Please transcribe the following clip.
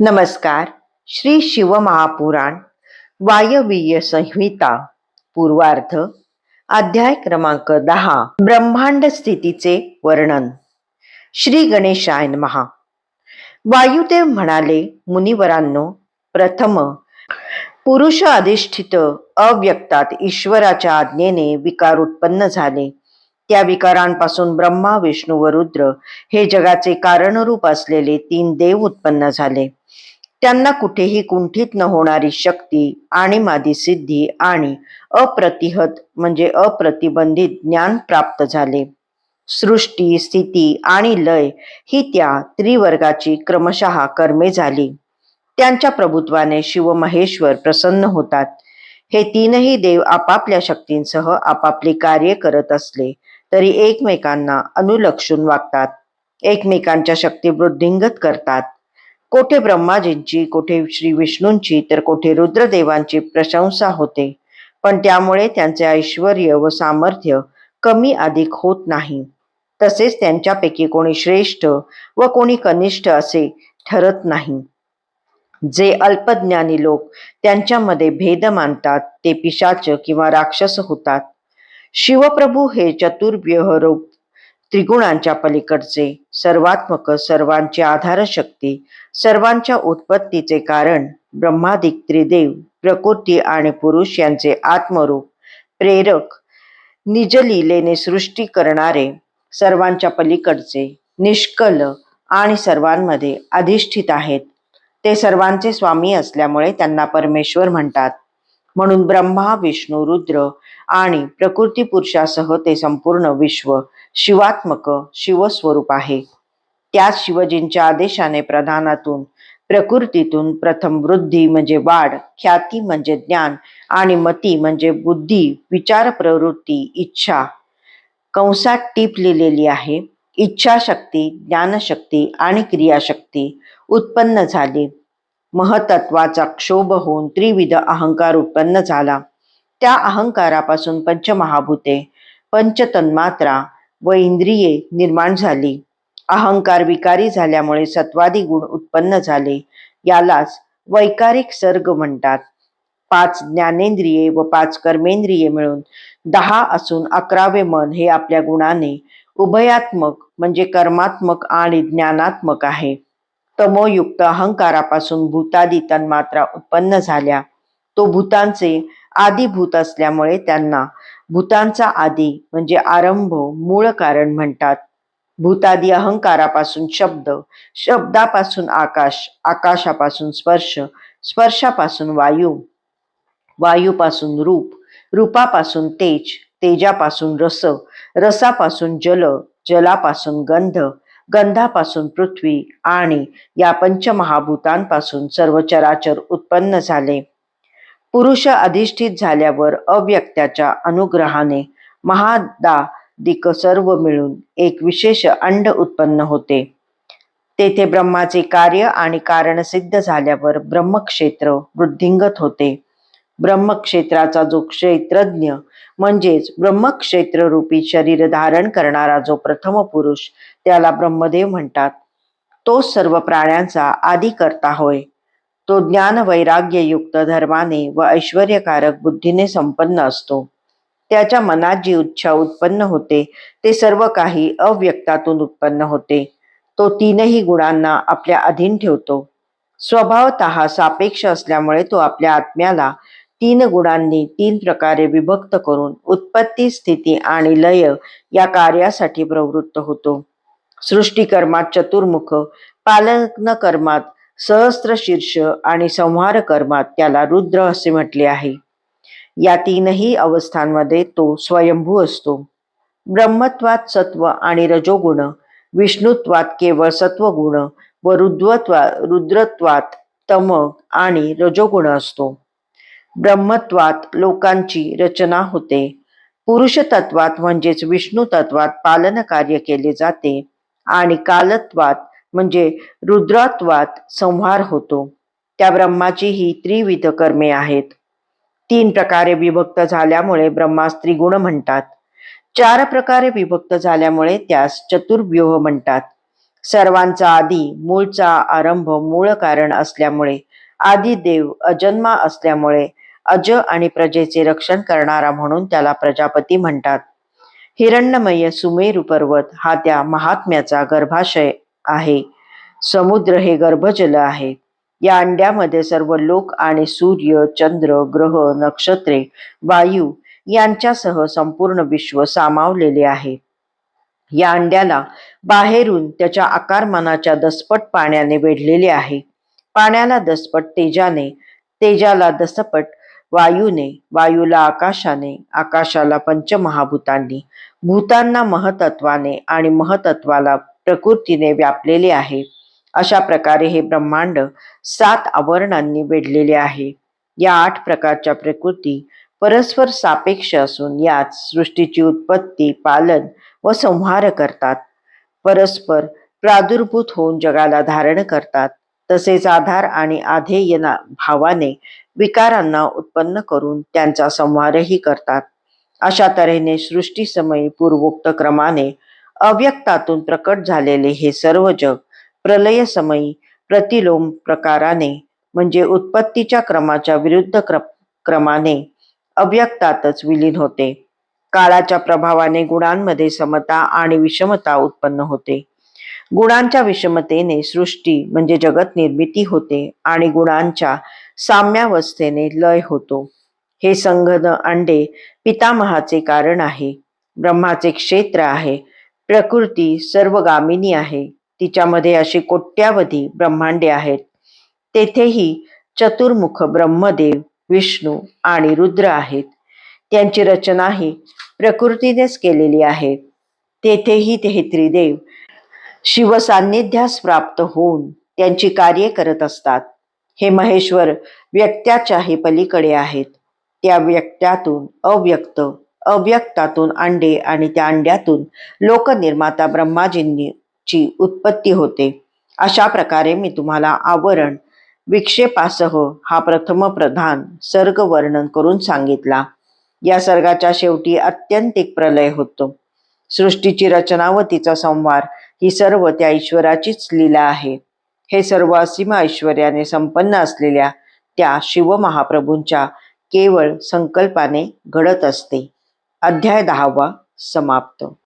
नमस्कार. श्री शिवमहापुराण वायवीय संहिता पूर्वार्ध अध्याय क्रमांक दहा ब्रह्मांड स्थितीचे वर्णन. श्री गणेशायन महा वायुदेव म्हणाले मुनिवरांनो प्रथम पुरुष अधिष्ठित अव्यक्तात ईश्वराच्या आज्ञेने विकार उत्पन्न झाले. त्या विकारांपासून ब्रह्मा विष्णू व रुद्र हे जगाचे कारणरूप असलेले तीन देव उत्पन्न झाले. त्यांना कुठेही कुंठित न होणारी शक्ती आणि मादी सिद्धी आणि अप्रतिहत म्हणजे अप्रतिबंधित ज्ञान प्राप्त झाले. सृष्टी स्थिती आणि लय ही त्या त्रिवर्गाची क्रमशः कर्मे झाली. त्यांच्या प्रभुत्वाने शिव महेश्वर प्रसन्न होतात. हे तीनही देव आपापल्या शक्तींसह आपापली कार्य करत असले तरी एकमेकांना अनुलक्षून वागतात. एकमेकांच्या शक्ती वृद्धिंगत करतात. कोठे ब्रह्माजींची कोठे श्री विष्णूंची तर कोठे रुद्रदेवांची प्रशंसा होते. पण त्यामुळे त्यांचे ऐश्वर व सामर्थ्य कमी अधिक होत नाही. तसेच त्यांच्यापैकी कोणी श्रेष्ठ व कोणी कनिष्ठ असे ठरत नाही. जे अल्पज्ञानी लोक त्यांच्यामध्ये भेद मानतात ते पिशाच किंवा राक्षस होतात. शिवप्रभू हे चतुर्व्यह रूप त्रिगुणांच्या पलीकडचे सर्वात्मक सर्वांची आधारशक्ती सर्वांच्या उत्पत्तीचे कारण ब्रह्मादिक त्रिदेव प्रकृती आणि पुरुष यांचे आत्मरूप प्रेरक निजलीलेने सृष्टी करणारे सर्वांच्या पलीकडचे निष्कल आणि सर्वांमध्ये अधिष्ठित आहेत. ते सर्वांचे स्वामी असल्यामुळे त्यांना परमेश्वर म्हणतात. म्हणून ब्रह्मा विष्णू रुद्र आणि प्रकृती पुरुषासह ते संपूर्ण विश्व शिवात्मक शिवस्वरूप आहे. त्याच शिवजींच्या आदेशाने प्रधानातून प्रकृतीतून प्रथम वृद्धी म्हणजे वाढ ख्याती म्हणजे ज्ञान आणि मती म्हणजे बुद्धी विचार प्रवृत्ती इच्छा. कंसात टीप लिहिलेली आहे इच्छाशक्ती ज्ञानशक्ती आणि क्रियाशक्ती उत्पन्न झाली. महतत्वाचा क्षोभ होऊन त्रिविध अहंकार उत्पन्न झाला. त्या अहंकारापासून पंचमहाभूते पंचतन्मात्रा व इंद्रिये निर्माण झाली. अहंकार विकारी झाल्यामुळे सत्वादी गुण उत्पन्न झाले. यालाच वैकारिक सर्ग म्हणतात. पाच ज्ञानेंद्रिये व पाच कर्मेंद्रिये मिळून दहा असून अकरावे मन हे आपल्या गुणाने उभयात्मक म्हणजे कर्मात्मक आणि ज्ञानात्मक आहे. तमोयुक्त अहंकारापासून भूतादी तन्मात्रा उत्पन्न झाल्या. तो भूतांचे आदिभूत असल्यामुळे त्यांना भूतांचा आदी म्हणजे आरंभ मूळ कारण म्हणतात. भूतादी अहंकारापासून शब्द शब्दापासून आकाश आकाशापासून स्पर्श स्पर्शापासून वायू वायूपासून रूप रूपापासून तेज तेजापासून रस रसापासून जल जलापासून गंध गंधापासून पृथ्वी आणि या पंचमहाभूतांपासून सर्व चराचर उत्पन्न झाले. पुरुष अधिष्ठित झाल्यावर अव्यक्त्याच्या अनुग्रहाने महादादिक सर्व मिळून एक विशेष अंड उत्पन्न होते. तेथे ब्रह्माचे कार्य आणि कारण सिद्ध झाल्यावर ब्रह्मक्षेत्र वृद्धिंगत होते. ब्रह्मक्षेत्राचा जो क्षेत्रज्ञ म्हणजेच ब्रह्मक्षेत्र रूपी शरीर धारण करणारा जो प्रथम पुरुष त्याला ब्रह्मदेव म्हणतात. तो सर्व प्राण्यांचा आदी करता होय. तो ज्ञान वैराग्ययुक्त धर्माने व ऐश्वर्यकारक बुद्धीने संपन्न असतो. त्याच्या मनात जी इच्छा उत्पन्न होते ते सर्व काही अव्यक्तातून उत्पन्न होते. तो तीनही गुणांना आपल्या अधीन ठेवतो. स्वभावत सापेक्ष असल्यामुळे तो आपल्या आत्म्याला तीन गुणांनी तीन प्रकारे विभक्त करून उत्पत्ती स्थिती आणि लय या कार्यासाठी प्रवृत्त होतो. सृष्टिकर्मात चतुर्मुख पालन कर्मात सहस्त्र शीर्ष आणि संहार कर्मात त्याला रुद्र असे म्हटले आहे. या तीनही अवस्थांमध्ये तो स्वयंभू असतो. ब्रह्मत्वात सत्व आणि रजोगुण विष्णुत्वात केवळ सत्वगुण व रुद्वत्वा रुद्रत्वात तम आणि रजोगुण असतो. ब्रह्मत्वात लोकांची रचना होते. पुरुष तत्वात म्हणजेच विष्णू तत्वात पालन कार्य केले जाते आणि कालत्वात म्हणजे रुद्रात्वात संहार होतो. त्या ब्रह्माची ही त्रिविध कर्मे आहेत. तीन प्रकारे विभक्त झाल्यामुळे ब्रह्मास त्रिगुण म्हणतात. चार प्रकारे विभक्त झाल्यामुळे त्यास चतुर्व्यूह म्हणतात. सर्वांचा आधी मूळचा आरंभ मूळ कारण असल्यामुळे आदि देव अजन्मा असल्यामुळे अज आणि प्रजेचे रक्षण करणारा म्हणून त्याला प्रजापती म्हणतात. हिरण्यमय सुमेरू पर्वत हा त्या महात्म्याचा गर्भाशय आहे. समुद्र हे गर्भजल आहे. या अंड्यामध्ये सर्व लोक आणि सूर्य चंद्र ग्रह नक्षत्रे वायू यांच्यासह संपूर्ण विश्व सामावलेले आहे. या अंड्याला बाहेरून त्याच्या आकारमानाच्या दसपट पाण्याने वेढलेले आहे. पाण्याला दसपट तेजाने तेजाला दसपट वायूने वायूला आकाशाने आकाशाला पंचमहाभूतांनी भूतांना महतत्वाने आणि महतत्वाला प्रकृतीने व्यापलेले आहे. अशा प्रकारे हे ब्रह्मांड सात आवरणांनी वेढलेले आहे. या आठ प्रकारच्या प्रकृती परस्पर सापेक्ष असून यात सृष्टीची उत्पत्ती पालन व संहार करतात. परस्पर प्रादुर्भूत होऊन जगाला धारण करतात. तसेच आधार आणि आधेय भावाने विकारांना उत्पन्न करून त्यांचा संहारही करतात. अशा तऱ्हेने सृष्टीसमयी पूर्वोक्त क्रमाने अव्यक्तातून प्रकट झालेले हे सर्व जग प्रलय समयी प्रतिलोम प्रकाराने म्हणजे उत्पत्तीच्या क्रमाच्या विरुद्ध क्र क्रमाने अव्यक्तातच विलीन होते. काळाच्या प्रभावाने गुणांमध्ये समता आणि विषमता उत्पन्न होते. गुणांच्या विषमतेने सृष्टी म्हणजे जगत निर्मिती होते आणि गुणांच्या साम्यावस्थेने लय होतो. हे संघन अंडे पितामहाचे कारण आहे. ब्रह्माचे क्षेत्र आहे. प्रकृती सर्वगामिनी आहे. तिच्यामध्ये अशी कोट्यावधी ब्रह्मांडे आहेत. तेथेही चतुर्मुख ब्रह्मदेव विष्णू आणि रुद्र आहेत. त्यांची रचनाही प्रकृतीनेच केलेली आहे. तेथेही ते त्रिदेव शिवसान्निध्यास प्राप्त होऊन त्यांची कार्ये करत असतात. हे महेश्वर व्यक्त्याच्याही पलीकडे आहेत. त्या व्यक्त्यातून अव्यक्त अव्यक्तातून अंडे आणि त्या अंड्यातून लोकनिर्माता ब्रह्माजींची उत्पत्ती होते. अशा प्रकारे मी तुम्हाला आवरण विक्षेपासह हा प्रथम प्रधान सर्ग वर्णन करून सांगितला. या सर्गाच्या शेवटी अत्यंतिक प्रलय होतो. सृष्टीची रचना व तिचा संवार ही सर्व त्या ईश्वराचीच लीला आहे. हे सर्व असीम ऐश्वर्याने संपन्न असलेल्या त्या शिवमहाप्रभूंच्या केवळ संकल्पाने घडत असते. अध्याय दहावा समाप्त.